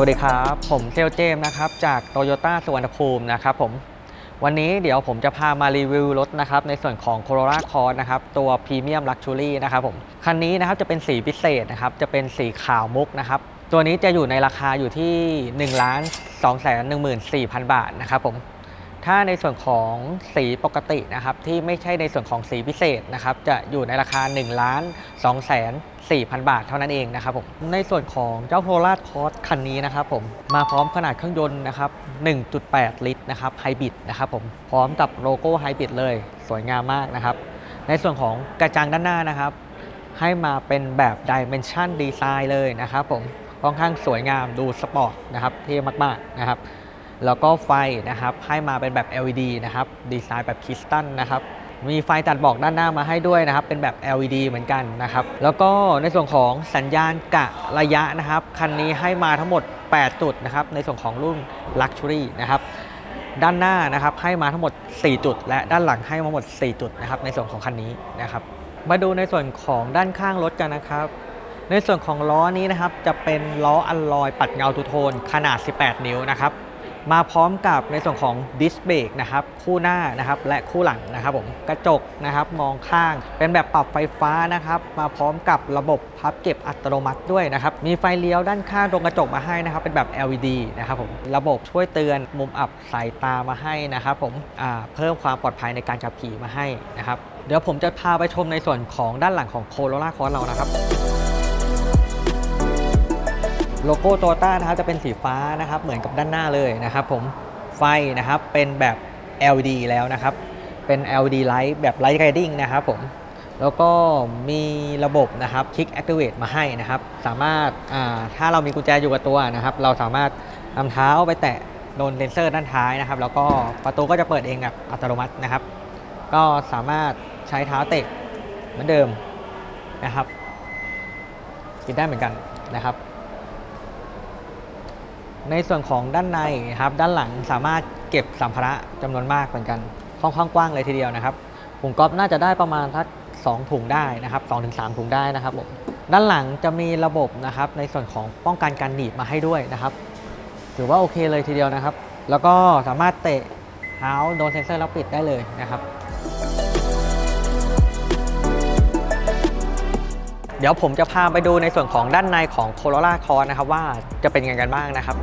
วัสดีครับ ผมเซลเจมนะครับจากโตโยต้าสุวรรณภูมินะครับผมวันนี้เดี๋ยวผมจะพามารีวิวรถนะครับในส่วนของ Corolla Cross นะครับตัวพรีเมียมลักชัรี่นะครับผมคันนี้นะครับจะเป็นสีพิเศษนะครับจะเป็นสีขาวมุกนะครับตัวนี้จะอยู่ในราคาอยู่ที่ 1 2 1 4 0 0 0 บาทนะครับผมถ้าในส่วนของสีปกตินะครับที่ไม่ใช่ในส่วนของสีพิเศษนะครับจะอยู่ในราคา 1 6 9 0 24,000 บาทเท่านั้นเองนะครับผม ในส่วนของเจ้าโพลาร์คอร์สคันนี้นะครับผม มาพร้อมขนาดเครื่องยนต์นะครับ 1.8 ลิตรนะครับไฮบริดนะครับผม พร้อมกับโลโก้ไฮบริดเลย สวยงามมากนะครับ ในส่วนของกระจังด้านหน้านะครับ ให้มาเป็นแบบดิเมนชันดีไซน์เลยนะครับผม ค่อนข้างสวยงามดูสปอร์ตนะครับ เท่มากๆนะครับ แล้วก็ไฟนะครับ ให้มาเป็นแบบ LED นะครับ ดีไซน์แบบคริสตัลนะครับ มีไฟตัดบอกด้านหน้ามาให้ด้วยนะครับ เป็นแบบ LED เหมือนกันนะครับ แล้วก็ในส่วนของสัญญาณกะระยะนะครับ คันนี้ให้มาทั้งหมด 8 จุดนะครับ ในส่วนของรุ่น Luxury นะครับ ด้านหน้านะครับให้มาทั้งหมด 4 จุด และด้านหลังให้มาหมด 4 จุดนะครับ ในส่วนของคันนี้นะครับ มาดูในส่วนของด้านข้างรถกันนะครับ ในส่วนของล้อนี้นะครับ จะเป็นล้ออัลลอยปัดเงาทูโทนขนาด 18 นิ้วนะครับ มาพร้อมกับในส่วนของดิสเบรกนะครับคู่หน้านะครับและคู่หลังนะครับผมกระจกนะครับมองข้าง เป็นแบบปรับไฟฟ้านะครับมาพร้อมกับระบบพับเก็บอัตโนมัติด้วยนะครับมีไฟเลี้ยวด้านข้างตรงกระจกมาให้นะครับเป็นแบบ LED นะครับผมระบบช่วยเตือนมุมอับสายตามาให้นะครับผมเพิ่มความปลอดภัยในการขับขี่มาให้นะครับเดี๋ยวผมจะพาไปชมในส่วนของด้านหลังของโคโรล่าคอร์เรานะครับ โลโก้โตต้านะครับจะเป็นสีฟ้านะครับเหมือนกับด้านหน้าเลยนะครับผมไฟนะครับเป็นแบบ LED แล้วนะครับ เป็น LED light แบบ light guiding นะครับผมแล้วก็มีระบบนะครับ Kick Activate มาให้นะครับ สามารถอ่าถ้าเรามีกุญแจอยู่กับตัวนะครับ เราสามารถนำเท้าไปแตะโดนเซนเซอร์ด้านท้ายนะครับ แล้วก็ประตูก็จะเปิดเองแบบอัตโนมัตินะครับ ก็สามารถใช้เท้าเตะเหมือนเดิมนะครับปิดได้เหมือนกันนะครับ ในส่วนของด้านในครับด้านหลังสามารถเก็บสัมภาระจำนวนมากเหมือนกันค่อนข้างกว้างเลยทีเดียวนะครับถุงก๊อฟน่าจะได้ประมาณสักสองถุงได้นะครับสองถึงสามถุงได้นะครับผมด้านหลังจะมีระบบนะครับในส่วนของป้องกันการหนีบมาให้ด้วยนะครับ ถือว่าโอเคเลยทีเดียวนะครับ แล้วก็สามารถเตะเท้าโดนเซ็นเซอร์แล้วปิดได้เลยนะครับ เดี๋ยวผมจะพาไปดูในส่วนของด้านในของ Corolla Cross นะครับว่าจะเป็นยังไงกันบ้างนะครับ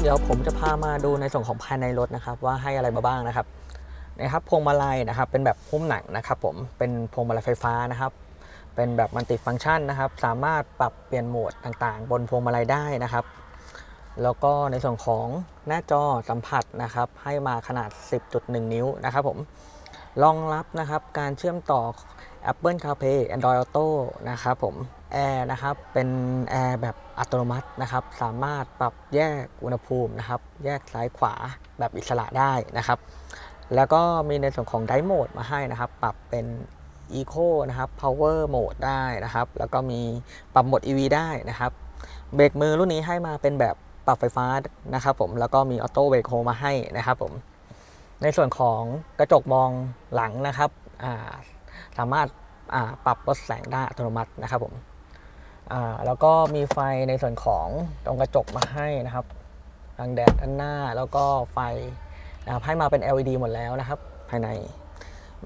เดี๋ยวผมจะพามาดูในส่วนของภายในรถนะครับว่าให้อะไรมาบ้างนะครับนะครับพวงมาลัยนะครับเป็นแบบหุ้มหนังนะครับผมเป็นพวงมาลัยไฟฟ้านะครับเป็นแบบมัลติฟังก์ชันนะครับ สามารถปรับเปลี่ยนโหมดต่างๆ บนพวงมาลัยได้นะครับ แล้วก็ในส่วนของ หน้าจอสัมผัสนะครับให้มาขนาด 10.1 นิ้วนะครับผมรองรับนะครับการเชื่อมต่อ Apple CarPlay Android Auto นะครับผมแอร์นะครับเป็นแอร์แบบอัตโนมัตินะครับสามารถปรับแยกอุณหภูมินะครับแยกซ้ายขวาแบบอิสระได้นะครับ แล้วก็มีในส่วนของไดโหมดมาให้นะครับ ปรับเป็น Eco นะครับ Power Mode ได้นะครับ แล้วก็มีปรับโหมด EV ได้นะครับ เบรกมือรุ่นนี้ให้มาเป็นแบบ ปรับไฟฟ้านะครับผมแล้วก็มีออโต้เบรกโฮมาให้นะครับผมในส่วนของกระจกมองหลังนะครับาสามารถาปรับลดแสงได้อัตโนมัตินะครับผมแล้วก็มีไฟในส่วนของตรงกระจกมาให้นะครับทางแดดด้านหน้าแล้วก็ไฟนะครับให้มาเป็น LED หมดแล้วนะครับ ภายใน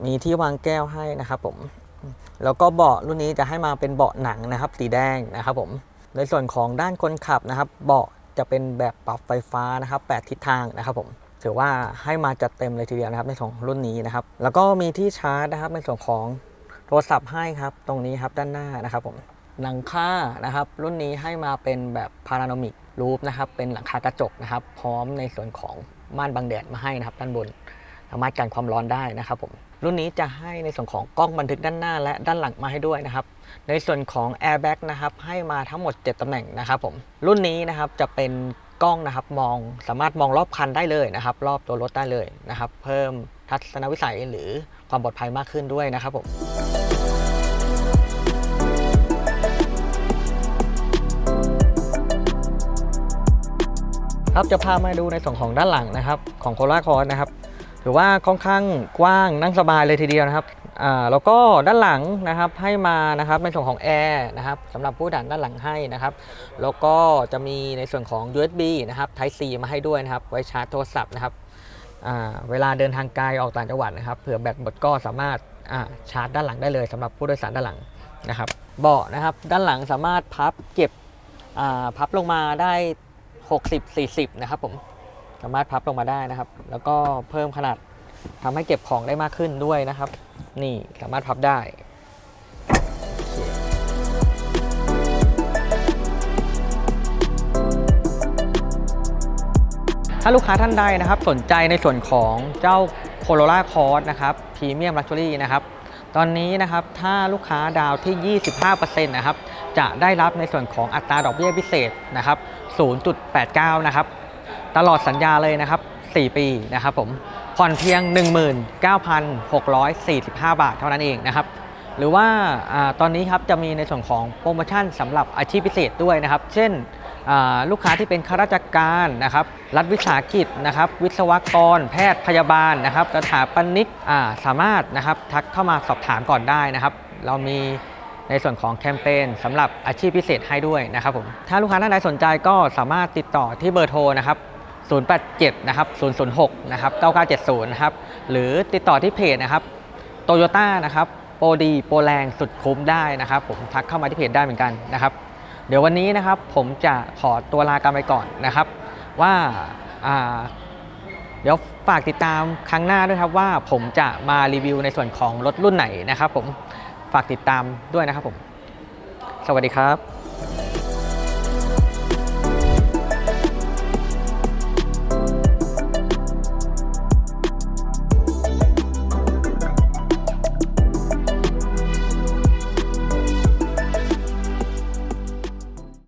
มีที่วางแก้วให้นะครับผมแล้วก็เบาะรุ่นนี้จะให้มาเป็นเบาะหนังนะครับ สีแดงนะครับผมในส่วนของด้านคนขับนะครับ เบาะ จะเป็นแบบปรับไฟฟ้านะครับ8ทิศทางนะครับผมถือว่าให้มาจัดเต็มเลยทีเดียวนะครับในของรุ่นนี้นะครับแล้วก็มีที่ชาร์จนะครับในส่วนของโทรศัพท์ให้ครับตรงนี้ครับด้านหน้านะครับผมหลังคานะครับรุ่นนี้ให้มาเป็นแบบพาราโนมิกรูฟนะครับเป็นหลังคากระจกนะครับ พร้อมในส่วนของม่านบังแดดมาให้นะครับ ด้านบนสามารถกันความร้อนได้นะครับผม รุ่นนี้จะให้ในส่วนของกล้องบันทึกด้านหน้าและด้านหลังมาให้ด้วยนะครับ ในส่วนของ Airbag นะครับให้มาทั้งหมด 7 ตำแหน่งนะครับผม รุ่นนี้นะครับจะเป็นกล้องนะครับมองสามารถมองรอบคันได้เลยนะครับ รอบตัวรถได้เลยนะครับ เพิ่มทัศนวิสัยหรือความปลอดภัยมากขึ้นด้วยนะครับผมครับจะพามาดูในส่วนของด้านหลังนะครับ ของโคราคอร์นะครับ ถือว่าค่อนข้างกว้างนั่งสบายเลยทีเดียวนะครับอ่าแล้วก็ด้านหลังนะครับให้มานะครับในส่วนของแอร์นะครับสำหรับผู้ด่านด้านหลังให้นะครับ แล้วก็จะมีในส่วนของ USB นะครับ Type C มาให้ด้วยนะครับ ไว้ชาร์จโทรศัพท์นะครับอ่าเวลาเดินทางไกลออกต่างจังหวัดนะครับเผื่อแบตหมดก็สามารถอ่าชาร์จด้านหลังได้เลยสำหรับผู้โดยสารด้านหลังนะครับ เบาะนะครับด้านหลังสามารถพับเก็บอ่าพับลงมาได้ 60 40 นะครับผม สามารถพับลงมาได้นะครับ แล้วก็เพิ่มขนาดทำให้เก็บของได้มากขึ้นด้วยนะครับ นี่สามารถพับได้ถ้าลูกค้าท่านใดนะครับ สนใจในส่วนของเจ้า Corolla Cross นะครับพรีเมียมลักชัวรี่นะครับ ตอนนี้นะครับถ้าลูกค้าดาวที่ 25%นะครับจะได้รับในส่วนของอัตราดอกเบี้ยพิเศษนะครับ 0.89 นะครับ ตลอดสัญญาเลยนะครับ 4 ปีนะครับผมผ่อนเพียง 19,645 บาทเท่านั้นเองนะครับ หรือว่าอตอนนี้ครับจะมีในส่วนของโปรโมชั่นสำหรับอาชีพพิเศษด้วยนะครับ เช่นลูกค้าที่เป็นข้าราชการนะครับรัฐวิสาหกิจนะครับ วิศวกร แพทย์พยาบาลนะครับสถาปนิกาสามารถนะครับทักเข้ามาสอบถามก่อนได้นะครับ เรามีในส่วนของแคมเปญสำหรับอาชีพพิเศษให้ด้วยนะครับผมถ้าลูกค้าท่านใดสนใจก็สามารถติดต่อที่เบอร์โทรนะครับ 087นะครับ006นะครับ9970นะครับหรือติดต่อที่เพจนะครับโตโยต้านะครับโปรดีโปรแรงสุดคุ้มได้นะครับ ผมทักเข้ามาที่เพจได้เหมือนกันนะครับ เดี๋ยววันนี้นะครับผมจะขอตัวลากันไปก่อนนะครับ ว่าอ่าเดี๋ยวฝากติดตามครั้งหน้าด้วยครับว่าผมจะมารีวิวในส่วนของรถรุ่นไหนนะครับ ผมฝากติดตามด้วยนะครับผม สวัสดีครับ